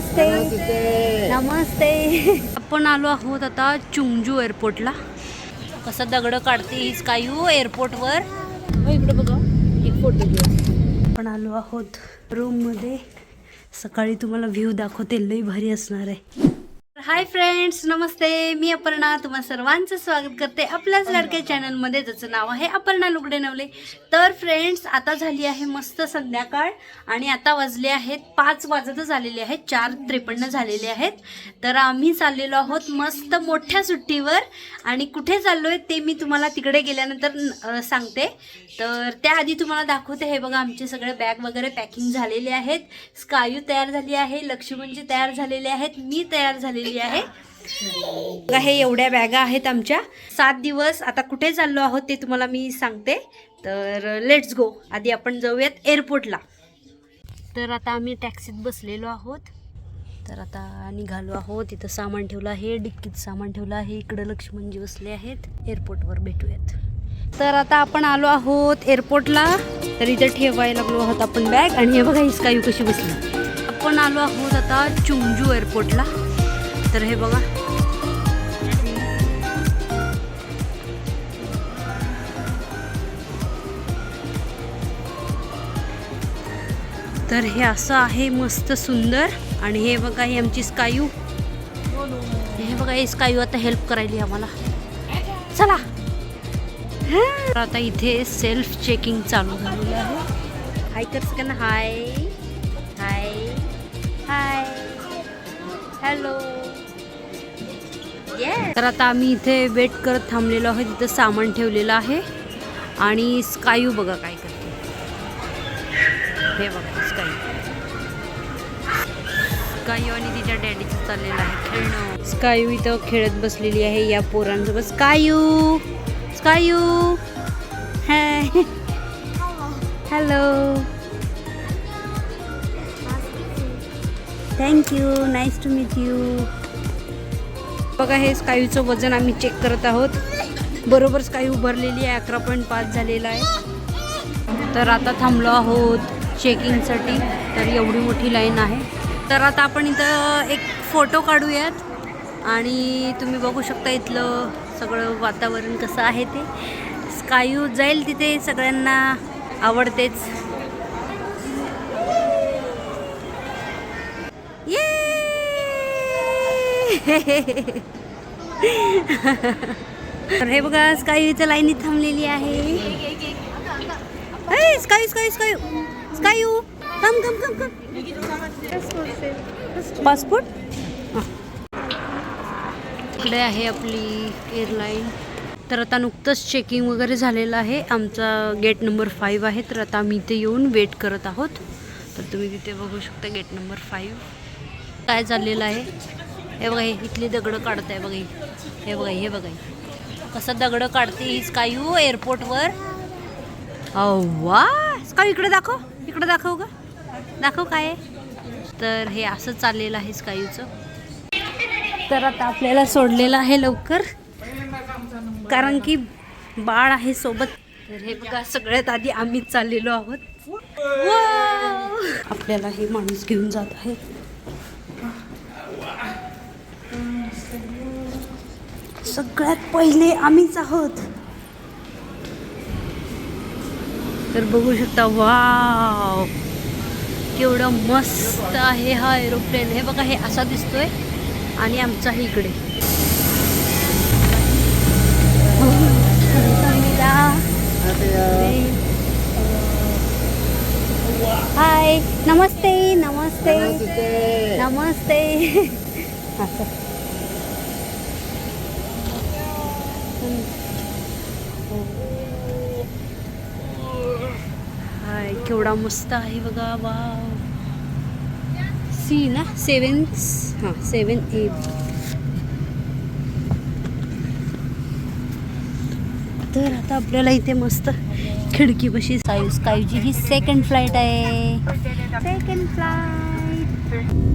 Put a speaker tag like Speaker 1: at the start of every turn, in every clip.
Speaker 1: नमस्ते. नमस्ते. आपण आलो आहोत आता चुंगजू एअरपोर्टला. कसं दगड काढते ही स्कायू एअरपोर्टवर. हो इकडे बघा. एक फोटो घेऊ. आपण आलो आहोत रूममध्ये सकाळी तुम्हाला व्ह्यू दाखवते लई भारी असणार आहे. हाय फ्रेंड्स नमस्ते. मी अपर्णा. तुम्हा सर्वांचं स्वागत करते आपल्याच लाडक्या चॅनलमध्ये ज्याचं नाव आहे अपर्णा लुगडे नवले. तर फ्रेंड्स आता झाली आहे मस्त संध्याकाळ आणि आता वाजले आहेत पाच वाजतच आलेले आहेत. चार त्रेपन्न झालेले आहेत. तर आम्ही चाललेलो आहोत मस्त मोठ्या सुट्टीवर आणि कुठे चाललो आहे ते मी तुम्हाला तिकडे गेल्यानंतर सांगते. तर त्याआधी तुम्हाला दाखवते. हे बघा आमचे सगळे बॅग वगैरे पॅकिंग झालेले आहेत. स्कायू तयार झाली आहे लक्ष्मणजी तयार झालेले आहेत मी तयार झालेली आहे. हे एवढ्या बॅगा आहेत आमच्या. सात दिवस आता कुठे चाललो आहोत ते तुम्हाला मी सांगते. तर लेट्स गो आधी आपण जाऊयात एअरपोर्टला तर आता आम्ही टॅक्सीत बसलेलो आहोत. तर आता निघालो आहोत. इथं सामान ठेवलं आहे डिक्कीत सामान ठेवलं आहे. इकडं लक्ष्मणजी बसले आहेत. एअरपोर्टवर भेटूयात. तर आता आपण आलो आहोत एअरपोर्टला तर इथे ठेवायला लागलो आहोत आपण बॅग आणि हे बघा हिसकायू कशी बसली. आपण आलो आहोत आता चुंजू एअरपोर्टला तर हे बघा तर हे असं आहे मस्त सुंदर. आणि हे बघा ही आमची स्कायू. हे बघा हे स्कायू आता हेल्प करायली आम्हाला. चला. आता इथे सेल्फ चेकिंग चालू झालेलं आहे. हाय कर सगळ्यांना हाय हाय हाय हॅलो तर आता आम्ही इथे वेट करत थांबलेलो आहोत तिथं सामान ठेवलेलं आहे. आणि स्कायू बघा काय करते. हे बघा स्कायू. स्कायू आणि तिच्या डॅडीचं चाललेलं आहे खेळणं. स्कायू इथं खेळत बसलेली आहे या पोरांसोबत. स्कायू! स्कायू! Hi. Hello. Thank you nice to meet you बघा हे स्कायूचं वजन आम्ही चेक करत आहोत. बरोबर स्कायू उभारलेली आहे अकरा पॉईंट पाच झालेला आहे. तर आता थांबलो आहोत चेकिंगसाठी तर एवढी मोठी लाईन आहे. तर आता आपण इथं एक फोटो काढूयात. आणि तुम्ही बघू शकता इथलं सगळं वातावरण कसं आहे ते. स्कायू जाईल तिथे सगळ्यांना आवडतेच. तर हे बघा स्काई इथं लाईनीत थांबलेली आहे. स्कायू स्कायू स्कायू स्कायू कम कम कम कम पासपोर्ट इकडे आहे आपली एअरलाईन तर आता नुकतंच चेकिंग वगैरे झालेलं आहे. आमचा गेट नंबर फाईव्ह आहे. तर आता आम्ही इथे येऊन वेट करत आहोत. तर तुम्ही तिथे बघू शकता गेट नंबर फाईव्ह काय चाललेलं आहे? हे बघा हे इथली दगडं काढताय बघा हे. बघा हे बघा कसं दगडं काढते ही स्कायू एअरपोर्टवर वा स्कायू इकडे दाखव इकडे दाखव का दाखव काय तर हे असं चाललेलं आहे स्कायूचं. तर आता आपल्याला सोडलेलं आहे लवकर. कारण की बाळ आहे सोबत. तर हे बघा सगळ्यात आधी आम्हीच चाललेलो आहोत. आपल्याला हे माणूस घेऊन जात आहे. सगळ्यात पहिले आम्हीच आहोत. तर बघू शकता वाव! केवढं मस्त आहे हा एरोप्लेन हे बघा हे असा दिसतोय आणि आमचा इकडे. हाय नमस्ते नमस्ते. नमस्ते. असं हो. हाय केवढा मस्त आहे बघा वा सी ना सेवन हां सेवन ए तर आता आपल्याला इथे मस्त खिडकी बशी सायू स्कायची ही सेकंड फ्लाईट आहे. सेकंड फ्लाईट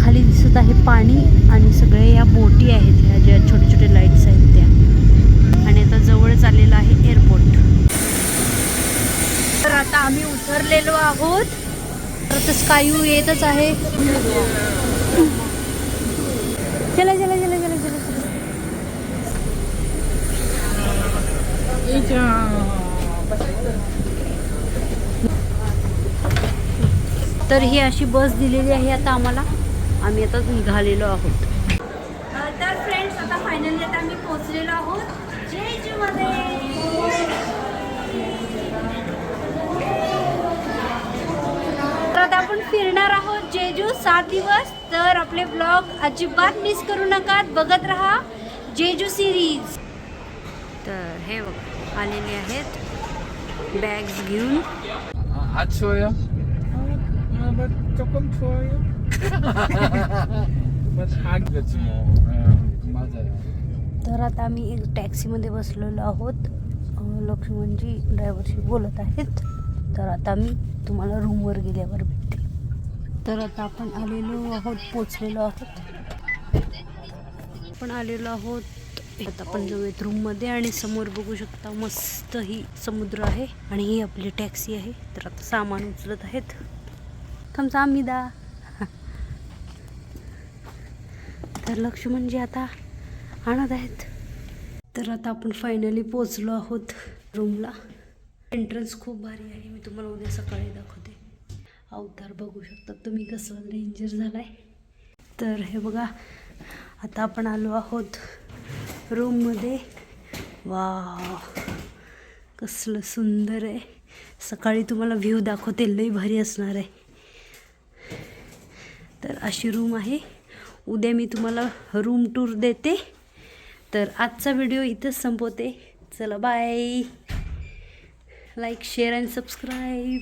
Speaker 1: खाली दिसत आहे पाणी आणि सगळे या बोटी आहेत ह्या ज्या छोटे छोटे लाईट्स आहेत त्या. आणि आता जवळच आलेलं आहे एअरपोर्ट तर आता आम्ही उतरलेलो आहोत. तर आता स्कायू येतच आहे. चला चला चला चला चला चला. तर ही अशी बस दिलेली आहे आता आम्हाला. आम्ही आता निघालेलो आहोत. तर फ्रेंड्स आता फायनली आता आम्ही पोहोचलेलो आहोत. जेजूमध्ये तर आता आपण फिरणार आहोत जेजू सात दिवस. तर आपले ब्लॉग अजिबात मिस करू नका बघत राहा जेजू सिरीज तर हे बघा आलेले आहेत. बॅग्स घेऊन.
Speaker 2: 안추
Speaker 1: तर आता आम्ही एक टॅक्सीमध्ये बसलेलो आहोत. लक्ष्मणजी ड्रायव्हरशी बोलत आहेत. तर आता मी तुम्हाला रूमवर गेल्यावर भेटते. तर आता आपण आलेलो आहोत पोचलेलो आहोत. आपण आलेलो आहोत. आता आपण जाऊयात रूममध्ये आणि समोर बघू शकता मस्त ही समुद्र आहे आणि ही आपली टॅक्सी आहे. तर आता सामान उचलत आहेत. थमसा आम्ही दा तर लक्ष्मणजी आता आणत आहेत. तर आता आपण फायनली पोचलो आहोत रूमला एंट्रन्स खूप भारी आहे. मी तुम्हाला उद्या सकाळी दाखवते. अवतार बघू शकता. तुम्ही कसं डेंजर आहे तर हे बघा आता आपण आलो आहोत रूममध्ये वा कसलं सुंदर आहे. सकाळी तुम्हाला व्ह्यू दाखवते. लई भारी असणार आहे. तर अशी रूम आहे. उद्या मी तुम्हाला रूम टूर देते. तर आजचा व्हिडिओ इथंच संपवते. चला bye like share and subscribe